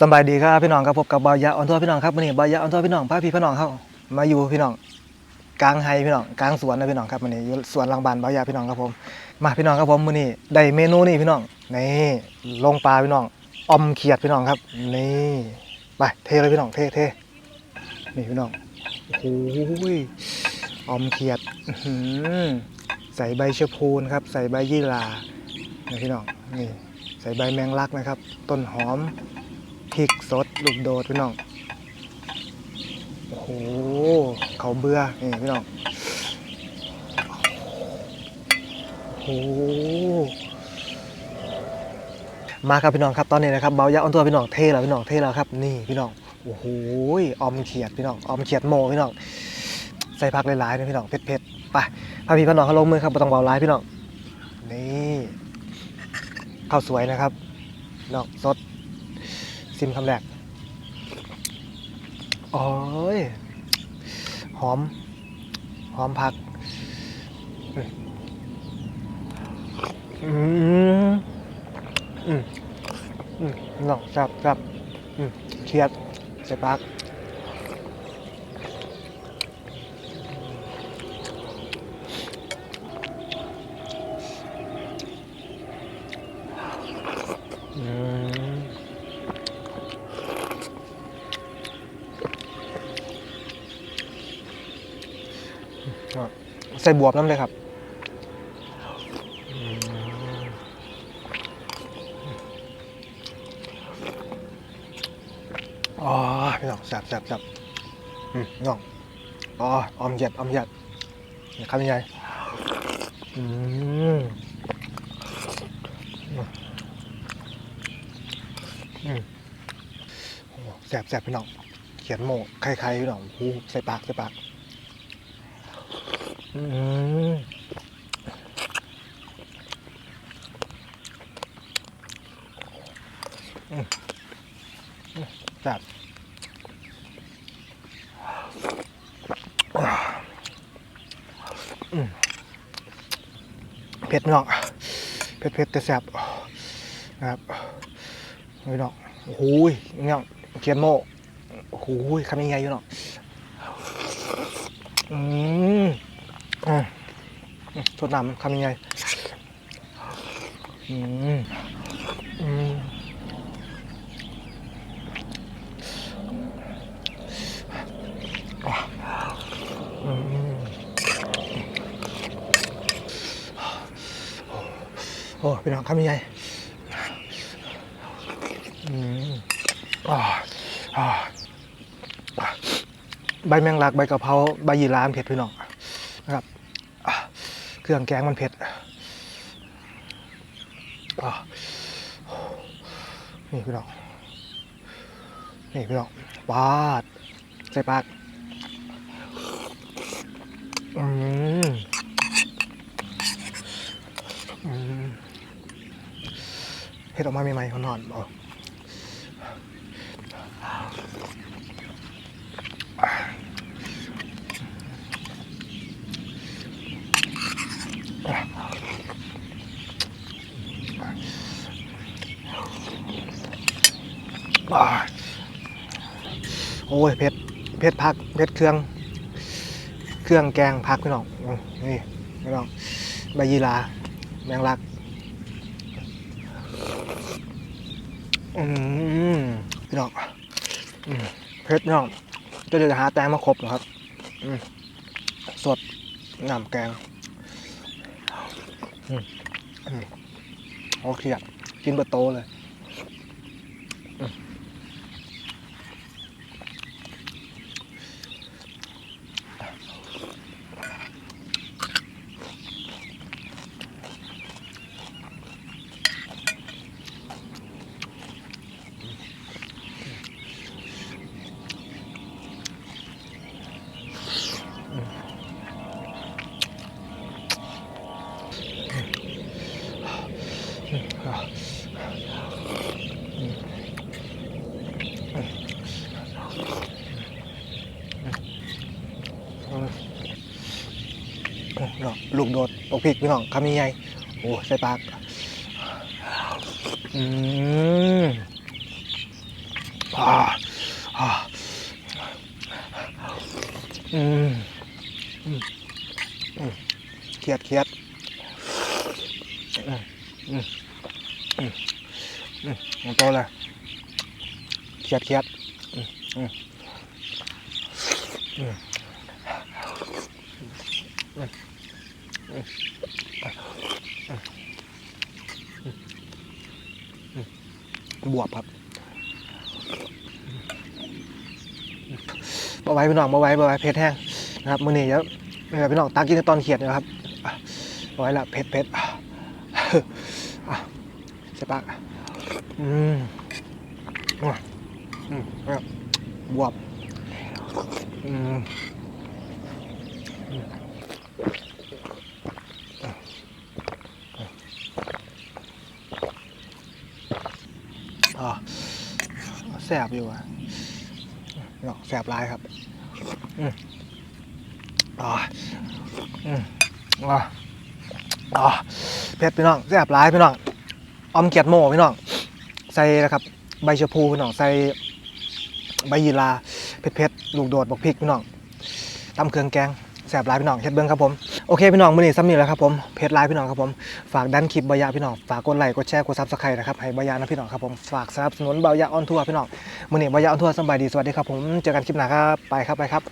สบายดีครับพี่น้องครับพบกับบายะออนทัวพี่น้องครับวันนี้บายะออนทัวพี่น้องพาพี่พี่น้องเข้ามาอยู่พี่น้องกลางไฮพี่น้องกลางสวนนะพี่น้องครับวันนี้อยู่สวนหลังบ้านบายะพี่น้องครับผมมาพี่น้องครับผมมื้อนี้ได้เมนูนี่พี่น้องนี่ลงปลาพี่น้องอมเขียดพี่น้องครับนี่ไปเทเลยพี่น้องเทเทนี่พี่น้องโอ้โหอมเขียดใส่ใบชะพูนครับ ใส่ใบยี่หร่านี่พี่น้องนี่ใส่ใบแมงลักนะครับ ต้นหอม พริกสดลูกโดดพี่น้อง โอ้โห เขาเบื่อนี่พี่น้อง โอ้โห มาครับพี่น้องครับตอนนี้นะครับเบายาออนตัวพี่น้องเทแล้วพี่น้องเทแล้วครับ นี่พี่น้อง โอ้โห ออมเขียดพี่น้อง ออมเขียดโมพี่น้อง ใส่ผักหลายๆนะพี่น้องเผ็ดๆไปพาพี่พี่น้องเขาลงมือครับบ่ต้องเบาร้ายพี่น้อง นี่ข้าวสวยนะครับน้องสดิมคำแรกโอ้ย หอม หอมผัก อืมอืมอืมน้องครับครับอืมเครียดใส่ปากอืม ครับ ใส่บวบน้ำเลยครับอ๋อพี่น้องแซ่บแซ่บแซ่บอืมน้องอ๋อออมเย็ดออมเย็ดนี่ครับยังไงอืมอืมแซ่บแซ่บพี่น้องเขียนโม่ไข่ๆพี่น้องหูใส่ปากใส่ปาก จัดเผ็ดเนาะเผ็ดเผ็ดแต่แซ่บนะครับนี่เนาะโอ้โหยเนี่ยเขียนโมโอ้โหยคำยังไงอยู่เนาะอืม อืมอืมสดน้ำทำยังไง อืม อืม อืม โอ้พี่น้องทำยังไง อืมอ่าอ่าใบแมงลัก ใบกะเพรา ใบยีรามเผ็ดพี่น้อง เครื่องแกงมันเผ็ดอะนี่พี่น้องนี่พี่น้องปาดใส่ปากอืมอืมเผ็ดออกมาใหม่ๆหอนๆบอกอ่ โอ้ยเผ็ดเผ็ดผักเผ็ดเครื่อง เครื่องแกงผักพี่น้องนี่พี่น้องใบยีราแมงลักอืมพี่น้องเผ็ดพี่น้องจะเดี๋ยวจะหาแตงมาครบนะครับสดน้ำแกง โอเคอะกินเบอร์โตเลยอืมอะอืมอืมเนาะ ลูกโดดปกพริกพี่น้องคำนี้ไงโอ้ใส่ปากอืมอ่าอ่าอืมอืมอืมเครียดเครียดอืมอืมอืมอืมโตเลยเครียดเครียดอืมอืมอืมอืมอืมอืม บวบครับบ่ไว้พี่น้องบ่ไว้บ่ไว้เผ็ดแห้งนะครับมื้อนี้เดี๋ยวเดี๋ยวพี่น้องตักกินตอนเขียดนะครับอะบ่ไว้ละเผ็ดเผ็ดอะอะใช่ปะอืมอืมบวบอืมอืมอะ แซ่บอยู่อะเนาะแซ่บร้ายครับอืมอ่าอืมอ่าอ่าเผ็ดพี่น้องแซ่บร้ายพี่น้องออมเกียดโม่พี่น้อง ใส่นะครับ ใบชะพูพี่น้องใส่ใบยีราเผ็ดๆลูกโดดบอกพริกพี่น้องตำเครื่องแกงแซ่บร้ายพี่น้องเฮ็ดเบิ้งครับผม โอเคพี่น้องมือนี้ซ้ำนี่แล้วครับผมเพจไลน์พี่น้องครับผมฝากดันคลิปบายาพี่น้องฝากกดไลค์กดแชร์กดซับสไครต์นะครับให้บายานะพี่น้องครับผมฝากสนับสนุนบายาออนทัวร์พี่น้องมือนี้บายาออนทัวร์สบายดีสวัสดีครับผมเจอกันคลิปหน้าครับไปครับไปครับ